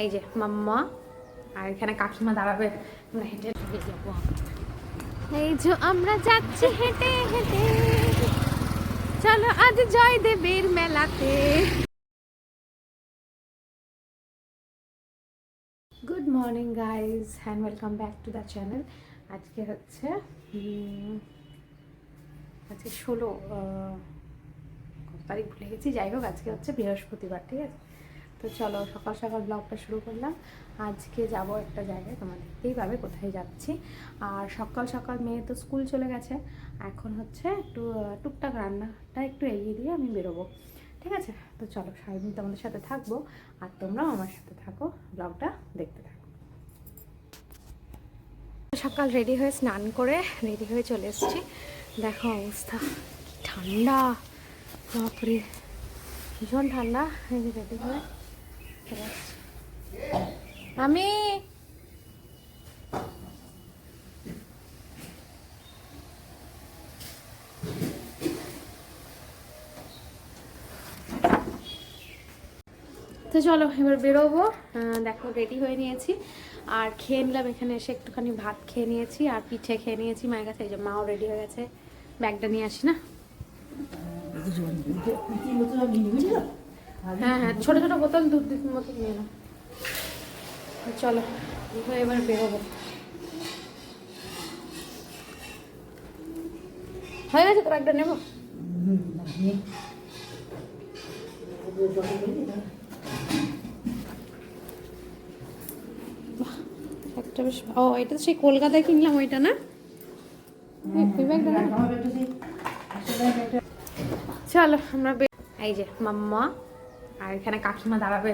এই যে মাম্মা আর এখানে কাকিমা দাঁড়াবে। আমরা হেঁটে হেঁটে যাব। এই যে আমরা যাচ্ছি হেঁটে হেঁটে। চলো আজ জয় দেবের মেলাতে। Good morning guys and welcome back to the channel আজকে হচ্ছে আজকে ষোলো কত তারিখ ভুলে গেছি? যাই হোক আজকে হচ্ছে বৃহস্পতিবার ঠিক আছে? তো চলো সকাল সকাল ব্লগটা শুরু করলাম। আজকে যাব একটা জায়গায় তোমরা দেখতেই পাবে কোথায় যাচ্ছি। আর সকাল সকাল মেয়ে তো স্কুল চলে গেছে, এখন হচ্ছে একটু টুকটাক রান্নাটা একটু এগিয়ে দিয়ে আমি বেরোবো। ঠিক আছে? তো চলো সারাদিন তোমাদের সাথে থাকব, আর তোমরাও আমার সাথে থাকো, ব্লগটা দেখতে থাকো। সকাল রেডি হয়ে স্নান করে রেডি হয়ে চলে এসেছি। দেখো অবস্থা ঠান্ডা, বাপরে, ভীষণ ঠান্ডা রেডি হয়ে। আমি তো চলো, এবার বেরোবো। দেখো রেডি হয়ে নিয়েছি। আর খেয়ে নিলাম, এখানে এসে একটুখানি ভাত খেয়ে নিয়েছি আর পিঠে খেয়ে নিয়েছি মায়ের কাছে। এই যে মাও রেডি হয়ে গেছে। ব্যাগটা নিয়ে আসি না? হ্যাঁ হ্যাঁ ছোটো ছোটো বোতল দুধ দুধ মতো নিয়ে নাও। চলো এবার বেরোবো। হয়ে গেছে তো ব্যাগটা নেব? একটা বেশ ও এটা তো সেই কলকাতায় কিনলাম ওইটা না? ব্যাগটা না? চলো আমরা এই যে মাম্মা। আর এখানে কাকিমা দাঁড়াবে।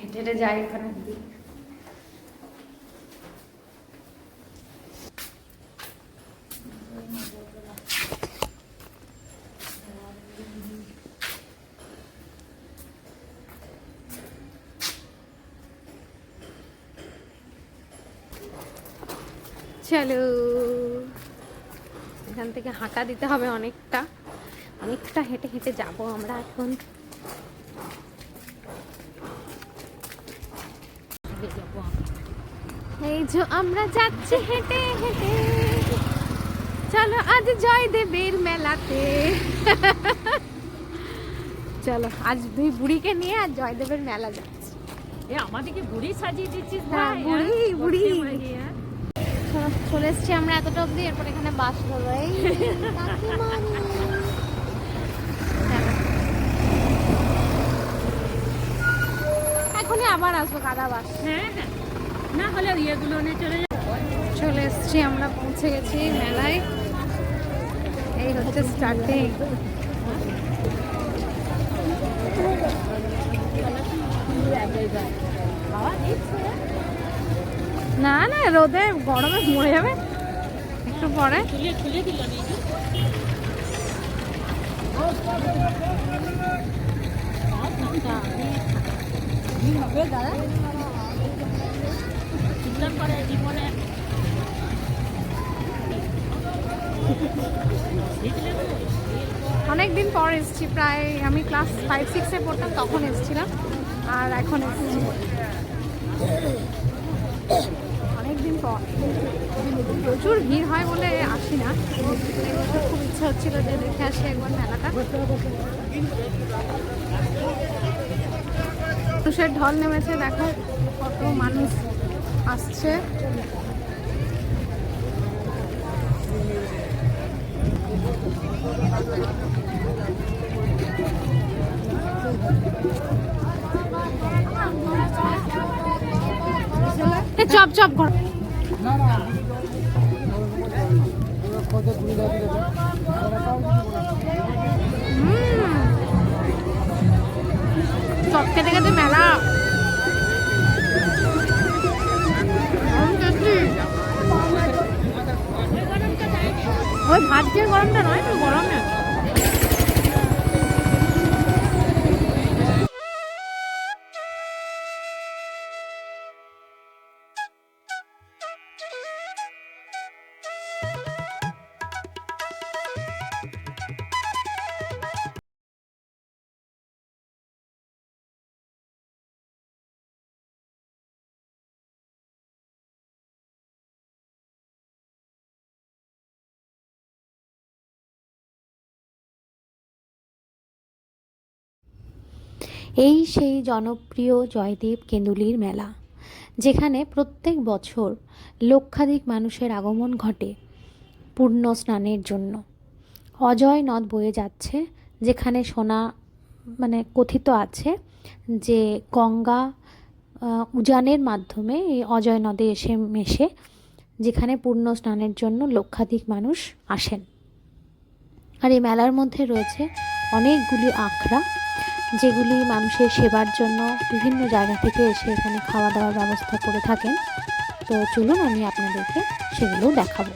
হেঁটে হেঁটে যাই এখানে। চলো। এখান থেকে হাঁটা দিতে হবে অনেকটা। অনেকটা হেঁটে হেঁটে যাব আমরা এখন। যে আমরা যাচ্ছি হেঁটে হেঁটে। চলো আজ জয় দেবের মেলাতে। চলো আজ দুই বুড়িকে নিয়ে আজ জয়দেবের মেলা যাচ্ছি। এ আমাদেরকে বুড়ি সাজিয়ে দিচ্ছিস হ্যাঁ, বুড়ি, হ্যাঁ? বুড়ি। হ্যাঁ? চলো, এসছি আমরা এতটা অবধি এরপর এখানে বাস ধরবো। এই এখনই আবার আসব কাদা বাস। হ্যাঁ হ্যাঁ। না হলে ইয়েগুলো নিয়ে চলে চলে এসছি আমরা পৌঁছে গেছি মেলায়। এই হচ্ছে স্টার্টিং না না রোদে গরমে মরে যাবে। একটু পরে। খুলে পরে জীবনে। অনেক দিন পর এসেছি, প্রায় আমি ক্লাস ফাইভ সিক্সে পড়তাম, তখন এসেছিলাম, আর এখন এসেছি। অনেক দিন পর। প্রচুর ভিড় হয় বলে আসি না। খুব ইচ্ছা হচ্ছিল যে দেখে আসি একবার মেলাটা। মানুষের ঢল নেমেছে, দেখো কত মানুষ। আসছে। চপ চপ কর। চপ খেতে খেতে মেলা। ওই ভাত দিয়ে গরমটা নয় তো গরমে এই সেই জনপ্রিয় জয়দেব কেন্দুলির মেলা, যেখানে প্রত্যেক বছর লক্ষাধিক মানুষের আগমন ঘটে পূর্ণ স্নানের জন্য। অজয় নদ বয়ে যাচ্ছে, যেখানে সোনা মানে কথিত আছে যে গঙ্গা উজানের মাধ্যমে এই অজয় নদে এসে মেশে, যেখানে পূর্ণ স্নানের জন্য লক্ষাধিক মানুষ আসেন। আর এই মেলার মধ্যে রয়েছে অনেকগুলি আখড়া, যেগুলি মানুষের সেবার জন্য বিভিন্ন জায়গা থেকে এসে এখানে খাওয়া দাওয়ার ব্যবস্থা করে থাকেন। তো চলুন আমি আপনাদেরকে সেগুলো দেখাবো।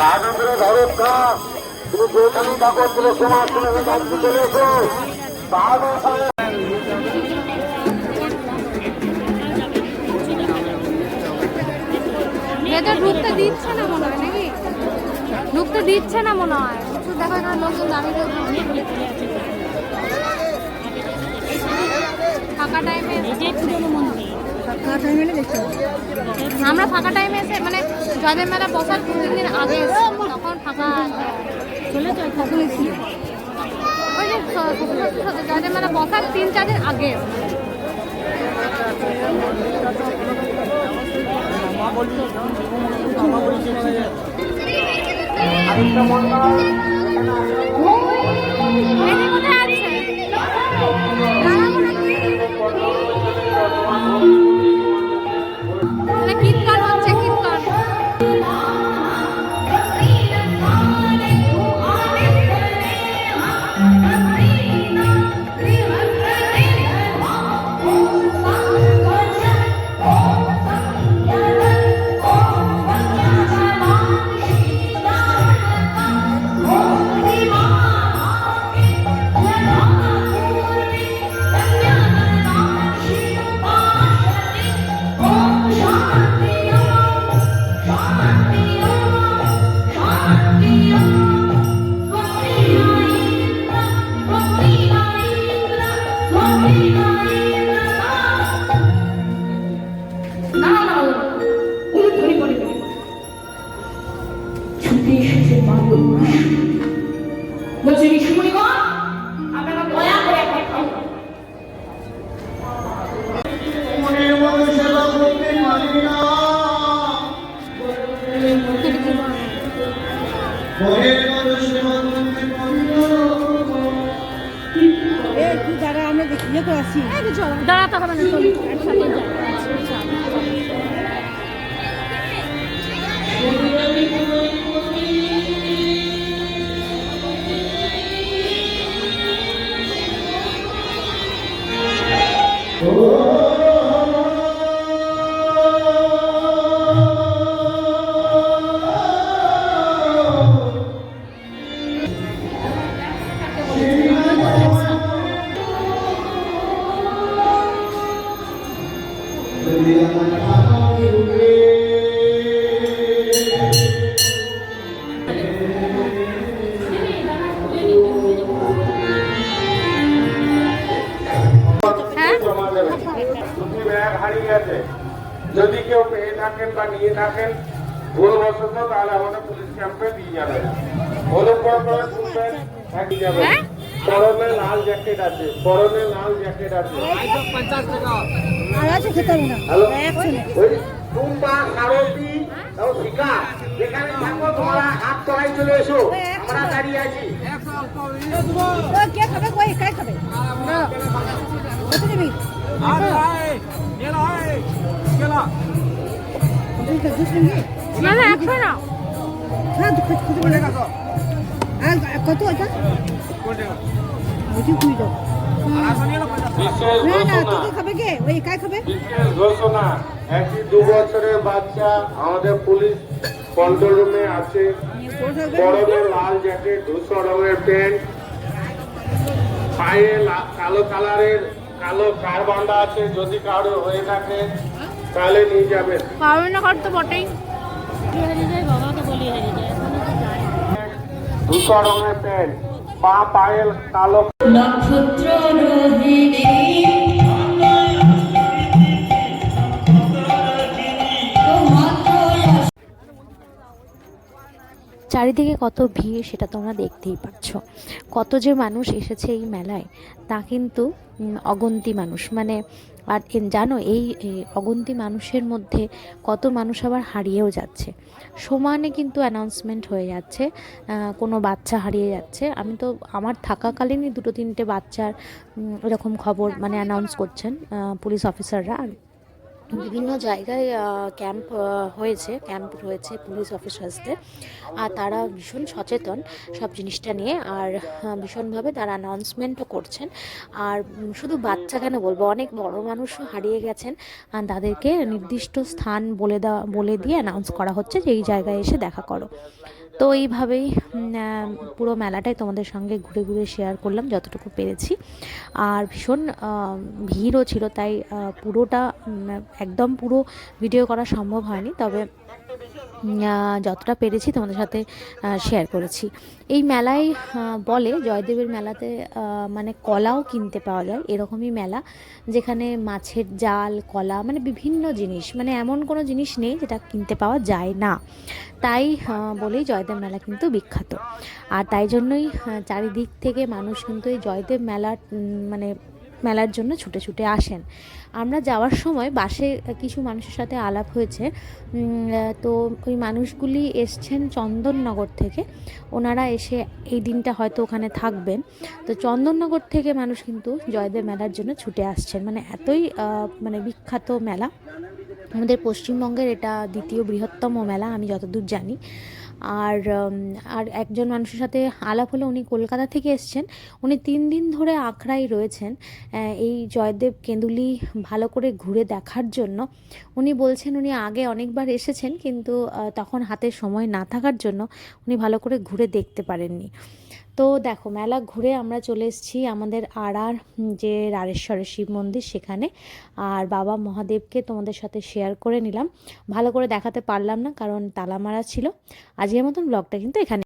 রাজেন্দ্র ধরকা তুমি যেখানে থাকো তুলে সমাজ তুলে দায়িত্ব চলে এসো। ভেতর ঢুকতে দিচ্ছে না মনে হয় নাকি? ঢুকতে দিচ্ছে না মনে হয়। প্রচুর দেখো এখানে লোকজন দাঁড়িয়ে ফাঁকা টাইমে মন্দির। আমরা ফাঁকা টাইমে এসে মানে জয়দেব মেলা বসার দু তিন দিন আগে তখন ফাঁকা চলে তো কখন ছিল ওই যে জয়দেব মেলা বসার তিন চার দিন আগে কোথায় আছে? বলছে ঋষিমণিগণ আপনারা দয়া করে একটা খাও মনের মতো সেবা করতে পারি না। মনের মতো সেবা করতে পারি না। দাঁড়াতে হবে একসাথে যাই। যদি কেউ পেয়ে থাকেন বা নিয়ে থাকেন ভুলবশত তাহলে আমাদের পুলিশ ক্যাম্পে দিয়ে যাবেন অনুগ্রহ করে শুনবেন যাবেন পরনে লাল জ্যাকেট আছে পরনে লাল জ্যাকেট আছে। আর আছে খেতে না। ওই টুম্পা সারথি ও শিকা যেখানে থাকো তোমরা হাত তলায় চলে এসো। আমরা দাঁড়িয়ে আছি। কে খাবে? কই কাই খাবে? না কত না না একশো না হ্যাঁ কত আর এটা ওইটি কুড়ি দাও না না তোকে খাবে কে? ওই কাই খাবে? ঘোষণা একটি দু বছরের বাচ্চা আমাদের পুলিশ কন্ট্রোল রুমে আছে। পরনে লাল জ্যাকেট ধূসর রঙের প্যান্ট পায়ে কালো কালারের কালো কার বান্ধা আছে যদি কারও হয়ে থাকে তাহলে নিয়ে যাবেন পাবে না কার তো বটেই। ধূসর রঙের প্যান্ট পায়েল কালো নক্ষত্র চারিদিকে কত ভিড় সেটা তোমরা দেখতেই পাচ্ছ। কত যে মানুষ এসেছে এই মেলায় তা কিন্তু অগন্তি মানুষ। মানে আর জানো, এই অগন্তি মানুষের মধ্যে কত মানুষ আবার হারিয়েও যাচ্ছে। সমানে কিন্তু অ্যানাউন্সমেন্ট হয়ে যাচ্ছে কোনো বাচ্চা হারিয়ে যাচ্ছে। আমি তো, আমার থাকাকালীনই দুটো তিনটে বাচ্চার এরকম খবর মানে অ্যানাউন্স করছেন পুলিশ অফিসাররা আর বিভিন্ন জায়গায় ক্যাম্প হয়েছে, ক্যাম্প রয়েছে পুলিশ অফিসার্সদের। আর তারা ভীষণ সচেতন সব জিনিসটা নিয়ে। আর ভীষণভাবে তারা অ্যানাউন্সমেন্টও করছেন। আর শুধু বাচ্চা কেন বলব, অনেক বড় মানুষও হারিয়ে গেছেন। তাদেরকে নির্দিষ্ট স্থান বলে দেওয়া, বলে দিয়ে অ্যানাউন্স করা হচ্ছে যে, এই জায়গায় এসে দেখা করো। তো এইভাবেই পুরো মেলাটাই তোমাদের সঙ্গে ঘুরে ঘুরে শেয়ার করলাম যতটুকু পেরেছি। আর ভীষণ ভিড়ও ছিল, তাই পুরোটা একদম পুরো ভিডিও করা সম্ভব হয়নি। তবে যতটা পেরেছি তোমাদের সাথে শেয়ার করেছি। এই মেলায় বলে জয়দেবের মেলাতে মানে কলাও কিনতে পাওয়া যায়, এরকমই মেলা, যেখানে মাছের জাল, কলা মানে বিভিন্ন জিনিস মানে এমন কোনো জিনিস নেই যেটা কিনতে পাওয়া যায় না। তাই বলেই জয়দেব মেলা কিন্তু বিখ্যাত। আর তাই জন্যই চারিদিক থেকে মানুষ কিন্তু এই জয়দেব মেলার মানে মেলার জন্য ছুটে ছুটে আসেন। আমরা যাওয়ার সময় বাসে কিছু মানুষের সাথে আলাপ হয়েছে। তো ওই মানুষগুলি এসছেন চন্দননগর থেকে। ওনারা এসে এই দিনটা হয়তো ওখানে থাকবেন। তো চন্দননগর থেকে মানুষ কিন্তু জয়দেব মেলার জন্য ছুটে আসছেন। মানে এতই মানে বিখ্যাত মেলা। আমাদের পশ্চিমবঙ্গের এটা দ্বিতীয় বৃহত্তম মেলা, আমি যতদূর জানি। আর আর একজন মানুষের সাথে আলাপ হলে, উনি কলকাতা থেকে এসছেন। উনি তিন দিন ধরে আখড়ায় রয়েছেন এই জয়দেব কেঁদুলি ভালো করে ঘুরে দেখার জন্য। উনি বলছেন উনি আগে অনেকবার এসেছেন, কিন্তু তখন হাতে সময় না থাকার জন্য উনি ভালো করে ঘুরে দেখতে পারেননি। তো দেখো, মেলা ঘুরে আমরা চলে এসেছি আমাদের আড়ার যে রারেশ্বরের শিব মন্দির সেখানে। আর বাবা মহাদেবকে তোমাদের সাথে শেয়ার করে নিলাম। ভালো করে দেখাতে পারলাম না, কারণ তালা মারা ছিল। আজকের মতন ব্লগটা কিন্তু এখানে।